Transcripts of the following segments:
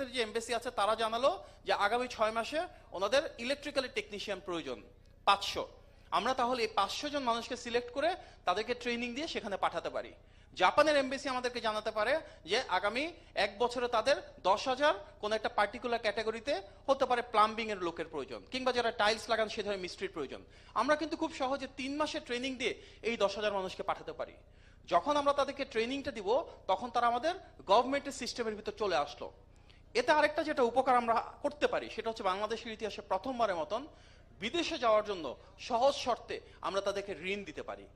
যুক্তরাজ্যের যে এমবেসি আছে, তারা জানালো যে আগামী ছয় মাসে ওনাদের ইলেকট্রিক্যাল টেকনিশিয়ান প্রয়োজন, পাঁচশো। আমরা তাহলে এই পাঁচশো জন মানুষকে সিলেক্ট করে তাদেরকে ট্রেনিং দিয়ে সেখানে পাঠাতে পারি। জাপানের এমবেসি আমাদেরকে জানাতে পারে যে আগামী এক বছরে তাদের দশ হাজার কোনো একটা পার্টিকুলার ক্যাটাগরিতে হতে পারে প্লাম্বিং এর লোকের প্রয়োজন, কিংবা যারা টাইলস লাগান সে ধরনের মিস্ত্রির প্রয়োজন। আমরা কিন্তু খুব সহজে তিন মাসের ট্রেনিং দিয়ে এই দশ হাজার মানুষকে পাঠাতে পারি। যখন আমরা তাদেরকে ট্রেনিংটা দিব, তখন তারা আমাদের গভর্নমেন্টের সিস্টেমের ভিতর চলে আসলো। এতে আরেকটা যেটা উপকার আমরা করতে পারি, সেটা হচ্ছে বাংলাদেশের ইতিহাসে প্রথমবারের মতন বিদেশে যাওয়ার জন্য সহজ শর্তে আমরা তাদেরকে ঋণ দিতে পারি।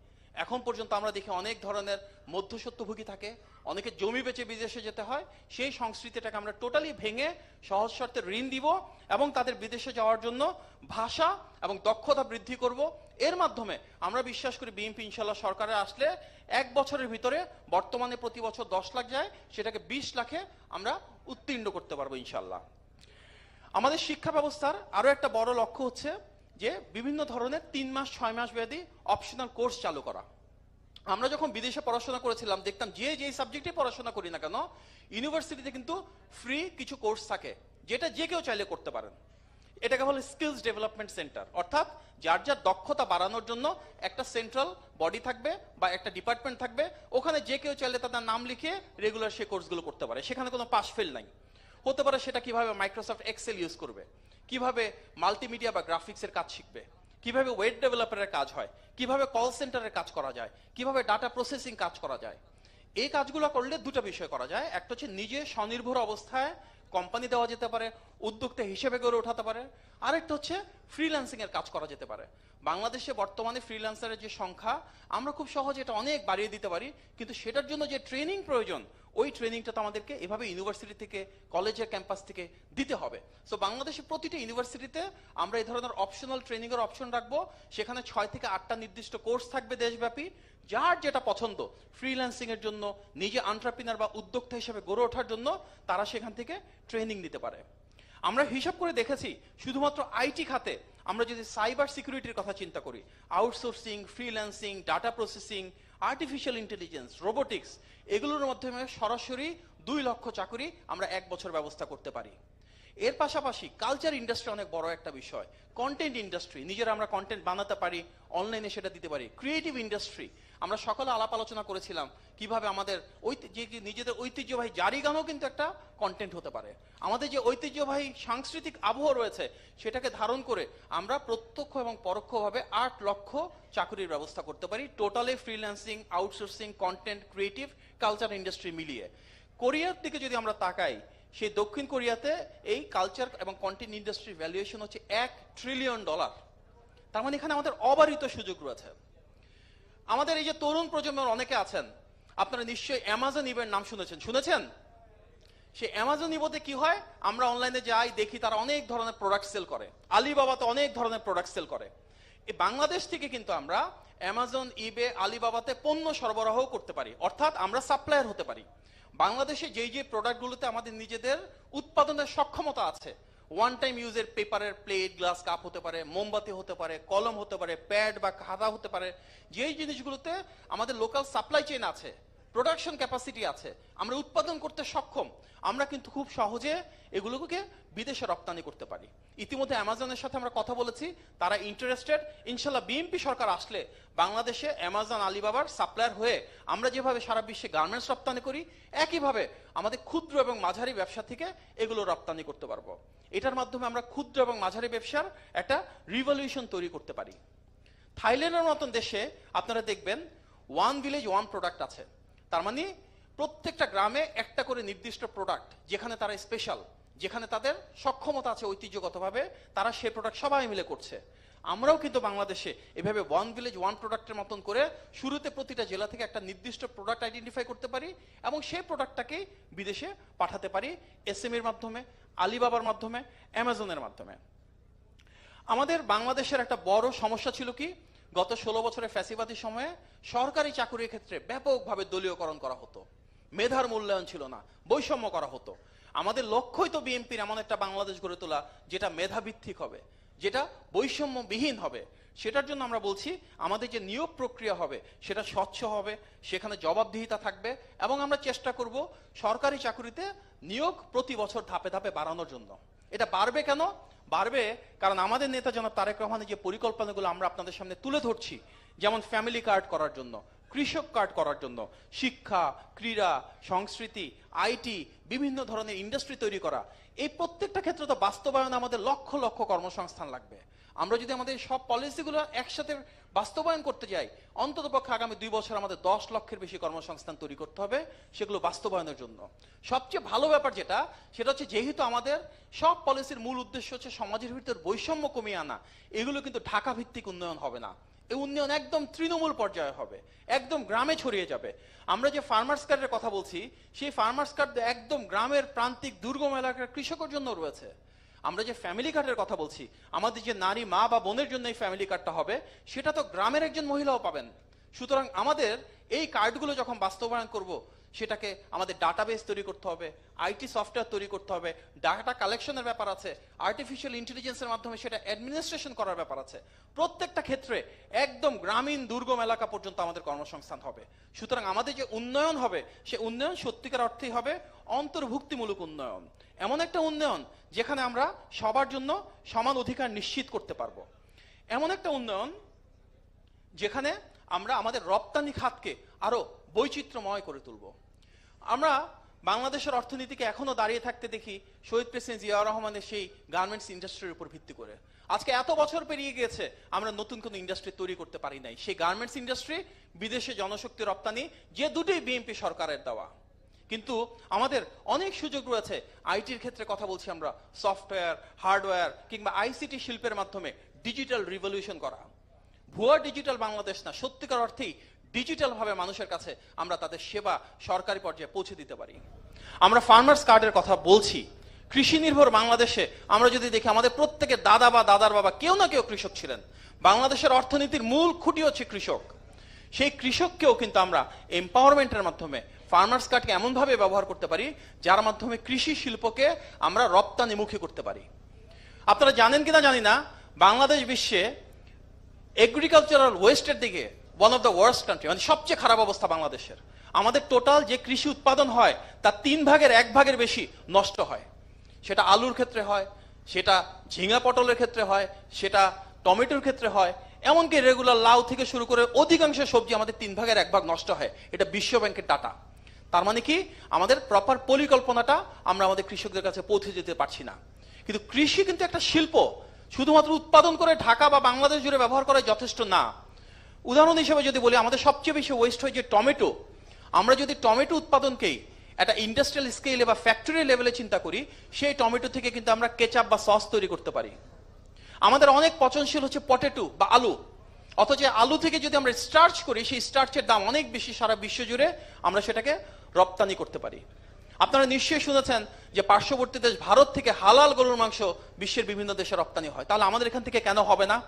এখন পর্যন্ত আমরা দেখি অনেক ধরনের মধ্যসত্ত্বভোগী থাকে, অনেকে জমি বেচে বিদেশে যেতে হয়, সেই সংস্কৃতিটাকে আমরা টোটালি ভেঙে সহজ শর্তে ঋণ দিব এবং তাদের বিদেশে যাওয়ার জন্য ভাষা এবং দক্ষতা বৃদ্ধি করব। এর মাধ্যমে আমরা বিশ্বাস করি বিএনপি ইনশাল্লাহ সরকারে আসলে এক বছরের ভিতরে বর্তমানে প্রতি বছর দশ লাখ যায়, সেটাকে বিশ লাখে আমরা উত্তীর্ণ করতে পারব ইনশাল্লাহ আমাদের শিক্ষা ব্যবস্থার আরও একটা বড় লক্ষ্য হচ্ছে যে বিভিন্ন ধরনের তিন মাস, ছয় মাস ব্যাধি অপশনাল কোর্স চালু করা। আমরা যখন বিদেশে পড়াশোনা করেছিলাম, দেখতাম যে যে সাবজেক্টে পড়াশোনা করি না কেন ইউনিভার্সিটিতে কিন্তু ফ্রি কিছু কোর্স থাকে, যেটা যে কেউ চাইলে করতে পারেন। এটাকে বলে স্কিলস ডেভেলপমেন্ট সেন্টার অর্থাৎ যার যার দক্ষতা বাড়ানোর জন্য একটা সেন্ট্রাল বডি থাকবে বা একটা ডিপার্টমেন্ট থাকবে, ওখানে যে কেউ চাইলে তাদের নাম লিখে রেগুলার সে কোর্সগুলো করতে পারে। সেখানে কোনো পাস ফেল নাই। হতে পারে সেটা কীভাবে মাইক্রোসফট এক্সেল ইউজ করবে, কীভাবে মাল্টিমিডিয়া বা গ্রাফিক্সের কাজ শিখবে, কীভাবে ওয়েব ডেভেলপারের কাজ হয়, কীভাবে কল সেন্টারের কাজ করা যায়, কীভাবে ডাটা প্রসেসিং কাজ করা যায়। এই কাজগুলো করলে দুটো বিষয় করা যায়। একটা হচ্ছে নিজে স্বনির্ভর অবস্থায় কোম্পানি দেওয়া যেতে পারে, উদ্যোক্তা হিসেবে গড়ে ওঠাতে পারে। আরেকটা হচ্ছে ফ্রিল্যান্সিং এর কাজ করা যেতে পারে। বাংলাদেশে বর্তমানে ফ্রিল্যান্সারের যে সংখ্যা, আমরা খুব সহজে এটা অনেক বাড়িয়ে দিতে পারি, কিন্তু সেটার জন্য যে ট্রেনিং প্রয়োজন, ওই ট্রেনিংটা তো আমাদেরকে এভাবে ইউনিভার্সিটি থেকে কলেজের ক্যাম্পাস থেকে দিতে হবে। সো বাংলাদেশে প্রতিটি ইউনিভার্সিটিতে আমরা এই ধরনের অপশনাল ট্রেনিং এর অপশন রাখব। সেখানে ছয় থেকে আটটা নির্দিষ্ট কোর্স থাকবে দেশব্যাপী। যার যেটা পছন্দ ফ্রিল্যান্সিং এর জন্য, নিজে আন্টারপ্রিনার বা উদ্যোক্তা হিসেবে গড়ে ওঠার জন্য তারা সেখান থেকে ট্রেনিং নিতে পারে। আমরা হিসাব করে দেখেছি, শুধুমাত্র আইটি খাতে আমরা যদি সাইবার সিকিউরিটির কথা চিন্তা করি outsourcing freelancing data processing artificial intelligence robotics এগুলোর মাধ্যমে সরাসরি দুই লক্ষ চাকরি আমরা এক বছর ব্যবস্থা করতে পারি। এর পাশাপাশি কালচার ইন্ডাস্ট্রি অনেক বড় একটা বিষয়। কন্টেন্ট ইন্ডাস্ট্রি নিজেরা আমরা কন্টেন্ট বানাতে পারি অনলাইনে সেটা দিতে পারি। ক্রিয়েটিভ ইন্ডাস্ট্রি আমরা সকলে আলাপ আলোচনা করেছিলাম কীভাবে আমাদের যে নিজেদের ঐতিহ্যবাহী জারি গানও কিন্তু একটা কন্টেন্ট হতে পারে। আমাদের যে ঐতিহ্যবাহী সাংস্কৃতিক আবহ রয়েছে, সেটাকে ধারণ করে আমরা প্রত্যক্ষ এবং পরোক্ষভাবে আট লক্ষ চাকরির ব্যবস্থা করতে পারি totally freelancing outsourcing content creative culture industry মিলিয়ে। কোরিয়ার দিকে যদি আমরা তাকাই সেই দক্ষিণ কোরিয়াতে এই কালচার এবং কন্টেন্ট ইন্ডাস্ট্রি ভ্যালুয়েশন হচ্ছে এক ট্রিলিয়ন ডলার তার মানে এখানে আমাদের অবারিত সুযোগ রয়েছে। আমাদের এই যে তরুণ প্রজন্মের অনেকে আছেন, আপনারা নিশ্চয়ই অ্যামাজন ইভের নাম শুনেছেন। শুনেছেন? সে অ্যামাজন ইভোতে কি হয়? আমরা অনলাইনে যাই, দেখি তারা অনেক ধরনের প্রোডাক্ট সেল করে। আলিবাবাতে অনেক ধরনের প্রোডাক্ট সেল করে। এই বাংলাদেশ থেকে কিন্তু আমরা অ্যামাজন ইবে আলিবাবাতে পণ্য সরবরাহ করতে পারি। অর্থাৎ আমরা সাপ্লায়ার হতে পারি। বাংলাদেশে যেই যে প্রোডাক্টগুলোতে আমাদের নিজেদের উৎপাদনের সক্ষমতা আছে ওয়ান টাইম ইউজের পেপারের প্লেট গ্লাস কাপ হতে পারে, মোমবাতি হতে পারে, কলম হতে পারে প্যাড বা খাতা হতে পারে, যেই জিনিসগুলোতে আমাদের লোকাল সাপ্লাই চেইন আছে প্রোডাকশন ক্যাপাসিটি আছে। আমরা উৎপাদন করতে সক্ষম। আমরা কিন্তু খুব সহজে এগুলোকে বিদেশে রপ্তানি করতে পারি। ইতিমধ্যে অ্যামাজনের সাথে আমরা কথা বলেছি, তারা ইন্টারেস্টেড ইনশাল্লাহ বিএমপি সরকার আসলে বাংলাদেশে অ্যামাজন আলিবাবার সাপ্লায়ার হয়ে আমরা যেভাবে সারা বিশ্বে গার্মেন্টস রপ্তানি করি, একইভাবে আমাদের ক্ষুদ্র এবং মাঝারি ব্যবসা থেকে এগুলো রপ্তানি করতে পারব। এটার মাধ্যমে আমরা ক্ষুদ্র এবং মাঝারি ব্যবসার একটা রিভলিউশন তৈরি করতে পারি। থাইল্যান্ডের মতন দেশে আপনারা দেখবেন ওয়ান ভিলেজ ওয়ান প্রোডাক্ট আছে। তার মানে প্রত্যেকটা গ্রামে একটা করে নির্দিষ্ট প্রোডাক্ট যেখানে তারা স্পেশাল যেখানে তাদের সক্ষমতা আছে ঐতিহ্যগতভাবে, তারা সেই প্রোডাক্ট সবাই মিলে করছে। আমরাও কিন্তু বাংলাদেশে এভাবে ওয়ান ভিলেজ ওয়ান প্রোডাক্টের মতন করে শুরুতে প্রতিটা জেলা থেকে একটা নির্দিষ্ট প্রোডাক্ট আইডেন্টিফাই করতে পারি এবং সেই প্রোডাক্টটাকেই বিদেশে পাঠাতে পারি এসএমএর মাধ্যমে আলিবাবার মাধ্যমে অ্যামাজনের মাধ্যমে। আমাদের বাংলাদেশের একটা বড় সমস্যা ছিল কি? গত ষোলো বছরের ফ্যাসিবাদী সময়ে সরকারি চাকুরির ক্ষেত্রে ব্যাপকভাবে দলীয়করণ করা হতো। মেধার মূল্যায়ন ছিল না, বৈষম্য করা হতো। আমাদের লক্ষ্যই তো বিএনপির এমন একটা বাংলাদেশ গড়ে তোলা, যেটা মেধাভিত্তিক হবে, যেটা বৈষম্যবিহীন হবে। সেটার জন্য আমরা বলছি, আমাদের যে নিয়োগ প্রক্রিয়া হবে, সেটা স্বচ্ছ হবে, সেখানে জবাবদিহিতা থাকবে এবং আমরা চেষ্টা করব সরকারি চাকুরিতে নিয়োগ প্রতি বছর ধাপে ধাপে বাড়ানোর জন্য। এটা বাড়বে কেন? বাড়বে কারণ আমাদের নেতা জনাব তারেক রহমানের যে পরিকল্পনাগুলো আমরা আপনাদের সামনে তুলে ধরছি, যেমন ফ্যামিলি কার্ড করার জন্য, কৃষক কার্ড করার জন্য, শিক্ষা, ক্রীড়া, সংস্কৃতি আইটি বিভিন্ন ধরনের ইন্ডাস্ট্রি তৈরি করা, এই প্রত্যেকটা ক্ষেত্রে তো বাস্তবায়ন আমাদের লক্ষ লক্ষ কর্মসংস্থান লাগবে। আমরা যদি আমাদের সব পলিসিগুলো একসাথে বাস্তবায়ন করতে যাই, অন্তত পক্ষে আগামী দুই বছর আমাদের দশ লক্ষের বেশি কর্মসংস্থান তৈরি করতে হবে সেগুলো বাস্তবায়নের জন্য। সবচেয়ে ভালো ব্যাপার যেটা, সেটা হচ্ছে যেহেতু আমাদের সব পলিসির মূল উদ্দেশ্য হচ্ছে সমাজের ভিতর বৈষম্য কমিয়ে আনা, এগুলো কিন্তু ঢাকা ভিত্তিক উন্নয়ন হবে না। এই উন্নয়ন একদম তৃণমূল পর্যায়ে হবে, একদম গ্রামে ছড়িয়ে যাবে। আমরা যে ফার্মার্স কার্ডের কথা বলছি, সেই ফার্মার্স কার্ড একদম গ্রামের প্রান্তিক দুর্গম এলাকার কৃষকের জন্য রয়েছে। আমরা যে ফ্যামিলি কার্ডের কথা বলছি, আমাদের যে নারী মা বা বোনের জন্য এই ফ্যামিলি কার্ডটা হবে, সেটা তো গ্রামের একজন মহিলাও পাবেন। সুতরাং আমাদের এই কার্ডগুলো যখন বাস্তবায়ন করব সেটাকে আমাদের ডাটাবেস তৈরি করতে হবে আইটি সফটওয়্যার তৈরি করতে হবে ডাটা কালেকশনের ব্যাপার আছে আর্টিফিশিয়াল ইন্টেলিজেন্সের মাধ্যমে সেটা অ্যাডমিনিস্ট্রেশন করার ব্যাপার আছে। প্রত্যেকটা ক্ষেত্রে একদম গ্রামীণ দুর্গম এলাকা পর্যন্ত আমাদের কর্মসংস্থান হবে। সুতরাং আমাদের যে উন্নয়ন হবে, সে উন্নয়ন সত্যিকার অর্থেই হবে অন্তর্ভুক্তিমূলক উন্নয়ন। এমন একটা উন্নয়ন যেখানে আমরা সবার জন্য সমান অধিকার নিশ্চিত করতে পারব। এমন একটা উন্নয়ন যেখানে আমরা আমাদের রপ্তানি খাতকে আরও বৈচিত্র্যময় করে তুলব। আমরা বাংলাদেশের অর্থনীতিকে এখনও দাঁড়িয়ে থাকতে দেখি শহীদ প্রেসিডেন্ট জিয়াউর রহমানের সেই গার্মেন্টস ইন্ডাস্ট্রির উপর ভিত্তি করে। আজকে এত বছর পেরিয়ে গিয়েছে, আমরা নতুন কোনো ইন্ডাস্ট্রি তৈরি করতে পারি নাই। সেই গার্মেন্টস ইন্ডাস্ট্রি বিদেশে জনশক্তি রপ্তানি, যে দুটোই বিএনপি সরকারের দেওয়া। কিন্তু আমাদের অনেক সুযোগ রয়েছে, আইটির ক্ষেত্রে কথা বলছি আমরা সফটওয়্যার হার্ডওয়্যার কিংবা আইসিটি শিল্পের মাধ্যমে ডিজিটাল রিভলিউশন করা। ভুয়া ডিজিটাল বাংলাদেশ না, সত্যিকার অর্থেই ডিজিটাল ভাবে মানুষের কাছে আমরা তাদের সেবা সরকারি পর্যায়ে পৌঁছে দিতে পারি। আমরা ফার্মার্স কার্ডের কথা বলছি। কৃষি নির্ভর বাংলাদেশে আমরা যদি দেখি, আমাদের প্রত্যেকের দাদা বা দাদার বাবা কেউ না কেউ কৃষক ছিলেন। বাংলাদেশের অর্থনীতির মূল খুঁটি হচ্ছে কৃষক। সেই কৃষককেও কিন্তু আমরা এম্পাওয়ারমেন্টের মাধ্যমে ফার্মার্স কার্ডকে এমনভাবে ব্যবহার করতে পারি, যার মাধ্যমে কৃষি শিল্পকে আমরা রপ্তানিমুখী করতে পারি। আপনারা জানেন কিনা জানি না, বাংলাদেশ বিশ্বে এগ্রিকালচারাল ওয়েস্টের দিকে one of the worst country মানে সবচেয়ে খারাপ অবস্থা বাংলাদেশের। আমাদের টোটাল যে কৃষি উৎপাদন হয়, তার তিন ভাগের এক ভাগের বেশি নষ্ট হয়। সেটা আলুর ক্ষেত্রে হয়, সেটা ঝিঙা পটলের ক্ষেত্রে হয়, সেটা টমেটোর ক্ষেত্রে হয়, এমনকি রেগুলার লাউ থেকে শুরু করে অধিকাংশ সবজি আমাদের তিন ভাগের এক ভাগ নষ্ট হয়। এটা বিশ্ব ব্যাংকের ডাটা তার মানে কি? আমাদের প্রপার পরিকল্পনাটা আমরা আমাদের কৃষকদের কাছে পৌঁছে যেতে পারছি না। কিন্তু কৃষি কিন্তু একটা শিল্প। শুধুমাত্র উৎপাদন করে ঢাকা বা বাংলাদেশ জুড়ে ব্যবহার করা যথেষ্ট না। উদাহরণ হিসেবে যদি বলি, আমাদের সবচেয়ে বেশি ওয়েস্ট হয় যে টমেটো। আমরা যদি টমেটো উৎপাদনকেই একটা ইন্ডাস্ট্রিয়াল স্কেলে বা ফ্যাক্টরি লেভেলে চিন্তা করি, সেই টমেটো থেকে কিন্তু আমরা কেচাপ বা সস তৈরি করতে পারি। আমাদের অনেক পচনশীল হচ্ছে পটেটো বা আলু। অথচ আলু থেকে যদি আমরা স্টার্চ করি, সেই স্টার্চের দাম অনেক বেশি সারা বিশ্ব জুড়ে আমরা সেটাকে রপ্তানি করতে পারি। আপনারা নিশ্চয়ই শুনেছেন যে পার্শ্ববর্তী দেশ ভারত থেকে হালাল গরুর মাংস বিশ্বের বিভিন্ন দেশে রপ্তানি হয়। তাহলে আমাদের এখান থেকে কেন হবে না?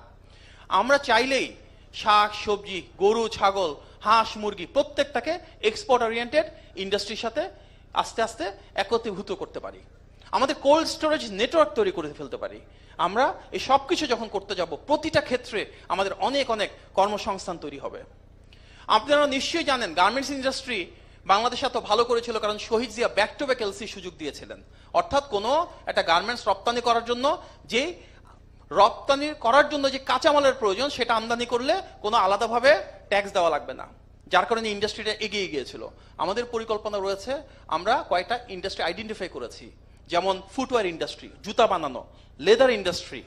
আমরা চাইলেই শাক, সবজি, গরু, ছাগল, হাঁস, মুরগি, প্রত্যেকটাকে এক্সপোর্ট ওরিয়েন্টেড ইন্ডাস্ট্রির সাথে আস্তে আস্তে একত্রীভূত করতে পারি। আমাদের কোল্ড স্টোরেজ নেটওয়ার্ক তৈরি করে ফেলতে পারি। আমরা এই সব কিছু যখন করতে যাব, প্রতিটা ক্ষেত্রে আমাদের অনেক অনেক কর্মসংস্থান তৈরি হবে। আপনারা নিশ্চয়ই জানেন গার্মেন্টস ইন্ডাস্ট্রি বাংলাদেশ এত ভালো করেছিল কারণ Shaheed Zia back to back LC সুযোগ দিয়েছিলেন। অর্থাৎ কোনো একটা গার্মেন্টস রপ্তানি করার জন্য যে রপ্তানি করার জন্য যে কাঁচামালের প্রয়োজন, সেটা আমদানি করলে কোনো আলাদাভাবে ট্যাক্স দেওয়া লাগবে না। যার কারণে ইন্ডাস্ট্রিটা এগিয়ে গিয়েছিল। আমাদের পরিকল্পনা রয়েছে, আমরা কয়েকটা ইন্ডাস্ট্রি আইডেন্টিফাই করেছি। যেমন ফুটওয়্যার ইন্ডাস্ট্রি জুতা বানানো লেদার ইন্ডাস্ট্রি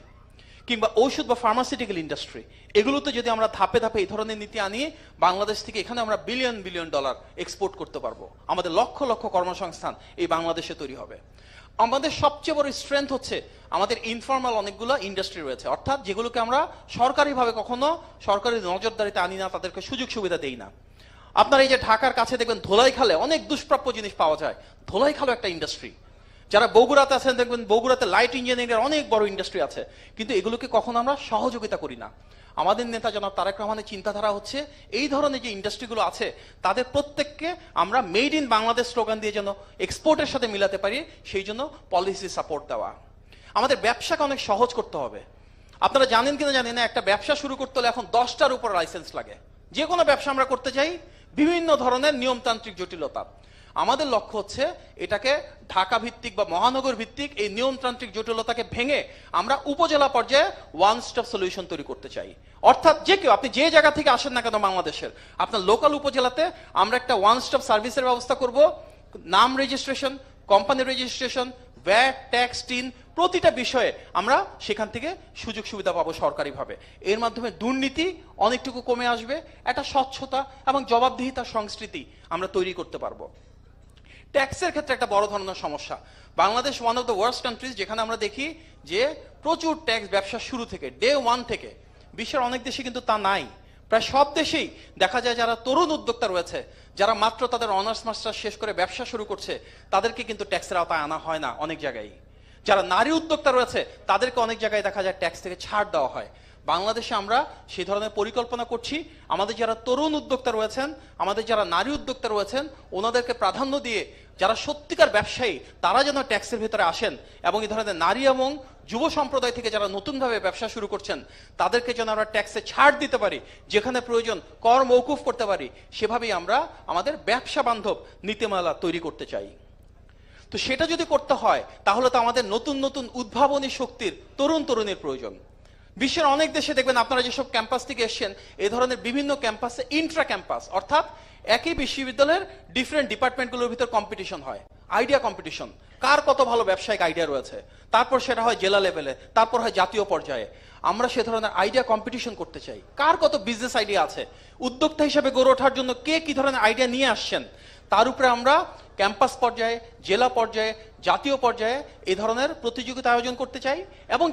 কিংবা ঔষধ বা ফার্মাসিউটিক্যাল ইন্ডাস্ট্রি এগুলোতে যদি আমরা ধাপে ধাপে এই ধরনের নীতি আনি, বাংলাদেশ থেকে এখানে আমরা বিলিয়ন বিলিয়ন ডলার এক্সপোর্ট করতে পারব। আমাদের লক্ষ লক্ষ কর্মসংস্থান এই বাংলাদেশে তৈরি হবে। আমাদের সবচেয়ে বড় স্ট্রেংথ হচ্ছে আমাদের ইনফর্মাল অনেকগুলো ইন্ডাস্ট্রি রয়েছে। অর্থাৎ যেগুলোকে আমরা সরকারিভাবে কখনো সরকারি নজরদারিতে আনি না, তাদেরকে সুযোগ সুবিধা দেই না। আপনার এই যে ঢাকার কাছে দেখবেন ধোলাই খালে অনেক দুষ্প্রাপ্য জিনিস পাওয়া যায়। ধোলাই খালো একটা ইন্ডাস্ট্রি যারা বগুড়াতে আছেন, দেখবেন বগুড়াতে লাইট ইঞ্জিনিয়ারিং অনেক বড় ইন্ডাস্ট্রি আছে। কিন্তু এগুলোকে কখনো আমরা সহযোগিতা করি না। আমাদের নেতা জনাব তারেক রহমানের চিন্তাধারা হচ্ছে, এই ধরনের যে ইন্ডাস্ট্রিগুলো আছে, তাদের প্রত্যেককে আমরা মেড ইন বাংলাদেশ স্লোগান দিয়ে যেন এক্সপোর্টের সাথে মিলাতে পারি, সেই জন্য পলিসি সাপোর্ট দেওয়া। আমাদের ব্যবসাকে অনেক সহজ করতে হবে। আপনারা জানেন কিনা জানেন না, একটা ব্যবসা শুরু করতে হলে এখন দশটার উপর লাইসেন্স লাগে। যে কোনো ব্যবসা আমরা করতে চাই, বিভিন্ন ধরনের নিয়মতান্ত্রিক জটিলতা। আমাদের লক্ষ্য হচ্ছে এটাকে ঢাকা ভিত্তিক বা মহানগর ভিত্তিক এই নিয়মতান্ত্রিক জটিলতাকে ভেঙে আমরা উপজেলা পর্যায়ে ওয়ান স্টপ সলিউশন তৈরি করতে চাই। অর্থাৎ যে কেউ, আপনি যে জায়গা থেকে আসেন না কেন বাংলাদেশের, আপনার লোকাল উপজেলাতে আমরা একটা ওয়ান স্টপ সার্ভিসের ব্যবস্থা করব। নাম registration company registration VAT tax TIN প্রতিটা বিষয়ে আমরা সেখান থেকে সুযোগ সুবিধা পাবো সরকারিভাবে। এর মাধ্যমে দুর্নীতি অনেকটুকু কমে আসবে, একটা স্বচ্ছতা এবং জবাবদিহিতার সংস্কৃতি আমরা তৈরি করতে পারব। ট্যাক্সের ক্ষেত্রে একটা বড় ধরনের সমস্যা। Bangladesh one of the worst countries যেখানে আমরা দেখি যে প্রচুর ট্যাক্স ব্যবসা শুরু থেকে ডে ওয়ান থেকে। বিশ্বের অনেক দেশে কিন্তু তা নাই। প্রায় সব দেশেই দেখা যায় যারা তরুণ উদ্যোক্তা রয়েছে, যারা মাত্র তাদের অনার্স মাস্টার শেষ করে ব্যবসা শুরু করছে, তাদেরকে কিন্তু ট্যাক্সের আওতায় আনা হয় না অনেক জায়গায়। যারা নারী উদ্যোক্তা রয়েছে, তাদেরকে অনেক জায়গায় দেখা যায় ট্যাক্স থেকে ছাড় দেওয়া হয়। বাংলাদেশে আমরা সেই ধরনের পরিকল্পনা করছি। আমাদের যারা তরুণ উদ্যোক্তা রয়েছেন, আমাদের যারা নারী উদ্যোক্তা রয়েছেন, ওনাদেরকে প্রাধান্য দিয়ে যারা সত্যিকার ব্যবসায়ী, তারা যেন ট্যাক্সের ভিতরে আসেন এবং এই ধরনের নারী এবং যুব সম্প্রদায় থেকে যারা নতুনভাবে ব্যবসা শুরু করছেন, তাদেরকে যেন আমরা ট্যাক্সে ছাড় দিতে পারি, যেখানে প্রয়োজন কর মৌকুফ করতে পারি, সেভাবেই আমরা আমাদের ব্যবসা বান্ধব নীতিমালা তৈরি করতে চাই। তো সেটা যদি করতে হয়, তাহলে তো আমাদের নতুন নতুন উদ্ভাবনী শক্তির তরুণ তরুণীর প্রয়োজন। বিশ্বের অনেক দেশে দেখবেন আপনারা যেসব ক্যাম্পাস থেকে এসছেন এই ধরনের বিভিন্ন ক্যাম্পাসে ইন্ট্রা ক্যাম্পাস অর্থাৎ একই বিশ্ববিদ্যালয়ের ডিফারেন্ট ডিপার্টমেন্টগুলোর ভিতর কম্পিটিশন হয় আইডিয়া কম্পিটিশন কার কত ভালো ব্যবসায়িক আইডিয়া রয়েছে? তারপর সেটা হয় জেলা লেভেলে তারপর হয় জাতীয় পর্যায়ে। আমরা সে ধরনের আইডিয়া কম্পিটিশন করতে চাই। কার কত বিজনেস আইডিয়া আছে? উদ্যোক্তা হিসেবে গড়ে ওঠার জন্য কে কি ধরনের আইডিয়া নিয়ে আসছেন? তার উপরে আমরা ক্যাম্পাস পর্যায়ে, জেলা পর্যায়ে, জাতীয় পর্যায়ে এই ধরনের প্রতিযোগিতা আয়োজন করতে চাই এবং